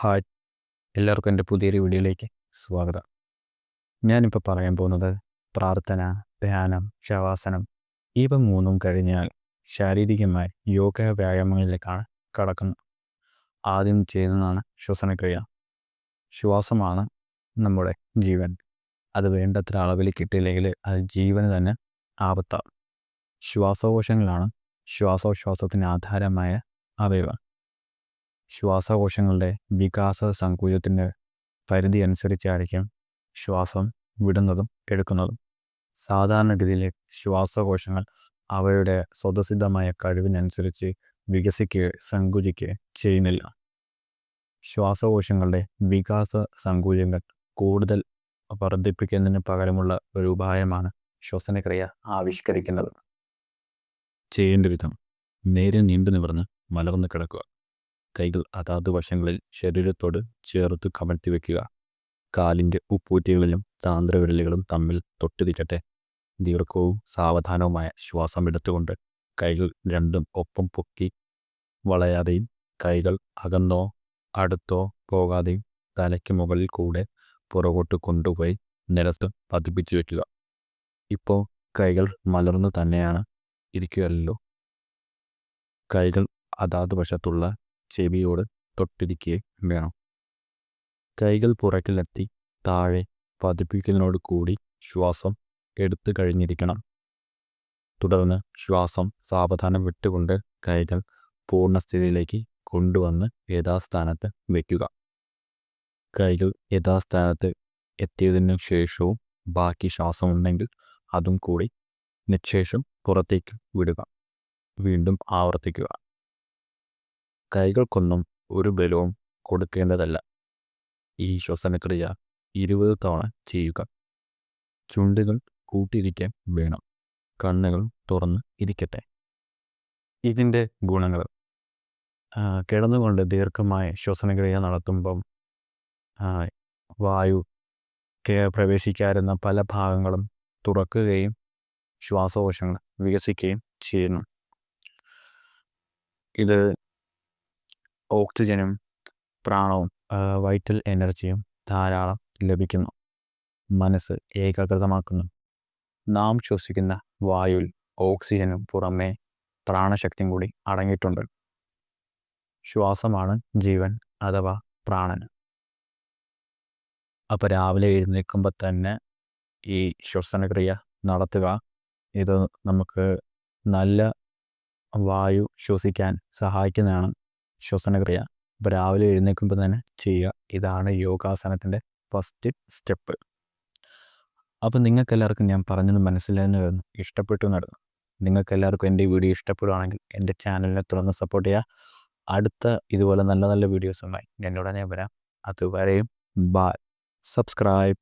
Hi. എല്ലാവർക്കും എന്റെ പുതിയൊരു വീഡിയോയിലേക്ക് സ്വാഗതം. ഞാനിപ്പോൾ പറയാൻ പോകുന്നത് പ്രാർത്ഥന ധ്യാനം ശവാസനം ഇവ മൂന്നും കഴിഞ്ഞാൽ ശാരീരികമായി യോഗ വ്യായാമങ്ങളിലേക്കാണ് കടക്കുന്നത്. ആദ്യം ചെയ്യുന്നതാണ് ശ്വസനക്രിയ. ശ്വാസമാണ് നമ്മുടെ ജീവൻ. അത് വേണ്ടത്ര അളവിൽ കിട്ടിയില്ലെങ്കിൽ അത് ജീവന് തന്നെ ആപത്താവും ശ്വാസകോശങ്ങളാണ് ശ്വാസോശ്വാസത്തിന് ആധാരമായ അവയവം. ശ്വാസകോശങ്ങളുടെ വികാസ സങ്കുചത്തിന്റെ പരിധി അനുസരിച്ചായിരിക്കും ശ്വാസം വിടുന്നതും എടുക്കുന്നതും. സാധാരണഗതിയിൽ ശ്വാസകോശങ്ങൾ അവയുടെ സ്വതസിദ്ധമായ കഴിവിനനുസരിച്ച് വികസിക്കുകയോ സങ്കുചിക്കുകയോ ചെയ്യുന്നില്ല. ശ്വാസകോശങ്ങളുടെ വികാസ സങ്കുചങ്ങൾ കൂടുതൽ വർദ്ധിപ്പിക്കുന്നതിന് പകരമുള്ള ഒരു ഉപായമാണ് ശ്വസനക്രിയ ആവിഷ്കരിക്കുന്നത്. ചെയ്യേണ്ട വിധം നേരെ നീണ്ടു നിവർന്ന് മലർന്നു കിടക്കുക. കൈകൾ അതാത് വശങ്ങളിൽ ശരീരത്തോട് ചേർത്ത് കമഴ്ത്തി വയ്ക്കുക കാലിന്റെ ഉപ്പൂറ്റികളിലും താന്ത്രവിരലുകളും തമ്മിൽ തൊട്ടുതിറ്റട്ടെ ദീർഘവും സാവധാനവുമായ ശ്വാസം എടുത്തുകൊണ്ട് കൈകൾ രണ്ടും ഒപ്പം പൊക്കി വളയാതെയും കൈകൾ അകന്നോ അടുത്തോ പോകാതെയും തലയ്ക്ക് മുകളിൽ കൂടെ പുറകോട്ട് കൊണ്ടുപോയി നിലത്ത് പതിപ്പിച്ചു വയ്ക്കുക ഇപ്പോൾ കൈകൾ മലർന്നു തന്നെയാണ് ഇരിക്കുകയല്ലോ. കൈകൾ അതാത് വശത്തുള്ള ചെവിയോട് തൊട്ടിരിക്കുകയും വേണം. കൈകൾ പുറകിലെത്തി താഴെ പതിപ്പിക്കലിനോട് കൂടി ശ്വാസം എടുത്തു കഴിഞ്ഞിരിക്കണം. തുടർന്ന് ശ്വാസം സാവധാനം വിട്ടുകൊണ്ട് കൈകൾ പൂർണസ്ഥിതിയിലേക്ക് കൊണ്ടുവന്ന് യഥാസ്ഥാനത്ത് വയ്ക്കുക കൈകൾ യഥാസ്ഥാനത്ത് എത്തിയതിനു ശേഷവും ബാക്കി ശ്വാസം ഉണ്ടെങ്കിൽ അതും കൂടി നിശേഷം പുറത്തേക്ക് വിടുക. വീണ്ടും ആവർത്തിക്കുക. കൈകൾക്കൊന്നും ഒരു ബലവും കൊടുക്കേണ്ടതല്ല. ഈ ശ്വസനക്രിയ ഇരുപത് തവണ ചെയ്യുക. ചുണ്ടുകൾ കൂട്ടിയിരിക്കാൻ വേണം. കണ്ണുകൾ തുറന്ന് ഇരിക്കട്ടെ. ഇതിന്റെ ഗുണങ്ങൾ. കിടന്നുകൊണ്ട് ദീർഘമായ ശ്വസനക്രിയ നടത്തുമ്പം വായു പ്രവേശിക്കാറുന്ന പല ഭാഗങ്ങളും തുറക്കുകയും ശ്വാസകോശങ്ങൾ വികസിക്കുകയും ചെയ്യുന്നു. ഇത് ഓക്സിജനും പ്രാണവും വൈറ്റൽ എനർജിയും ധാരാളം ലഭിക്കുന്നു. മനസ്സ് ഏകാഗ്രതമാക്കുന്നു. നാം ശ്വസിക്കുന്ന വായുവിൽ ഓക്സിജനും പുറമേ പ്രാണശക്തിയും കൂടി അടങ്ങിയിട്ടുണ്ട്. ശ്വാസമാണ് ജീവൻ അഥവാ പ്രാണൻ. അപ്പോൾ രാവിലെ എഴുന്നേൽക്കുമ്പോൾ തന്നെ ഈ ശ്വസനക്രിയ നടത്തുക. ഇത് നമുക്ക് നല്ല വായു ശ്വസിക്കാൻ സഹായിക്കുന്നതാണ്. ശ്വസനക്രിയ അപ്പോൾ രാവിലെ എഴുന്നേൽക്കുമ്പോൾ തന്നെ ചെയ്യുക. ഇതാണ് യോഗാസനത്തിന്റെ ഫസ്റ്റ് സ്റ്റെപ്പ്. അപ്പോൾ നിങ്ങൾക്കെല്ലാവർക്കും ഞാൻ പറഞ്ഞത് മനസ്സിലായെന്ന് വരുന്നു ഇഷ്ടപ്പെട്ടു നടന്നു നിങ്ങൾക്കെല്ലാവർക്കും എന്റെ വീഡിയോ ഇഷ്ടപ്പെടുകയാണെങ്കിൽ എന്റെ ചാനലിനെ തുറന്ന് സപ്പോർട്ട് ചെയ്യുക. അടുത്ത ഇതുപോലെ നല്ല നല്ല വീഡിയോസുമായി ഞാൻ വരാം. അതുവരെയും ബായ്. സബ്സ്ക്രൈബ്.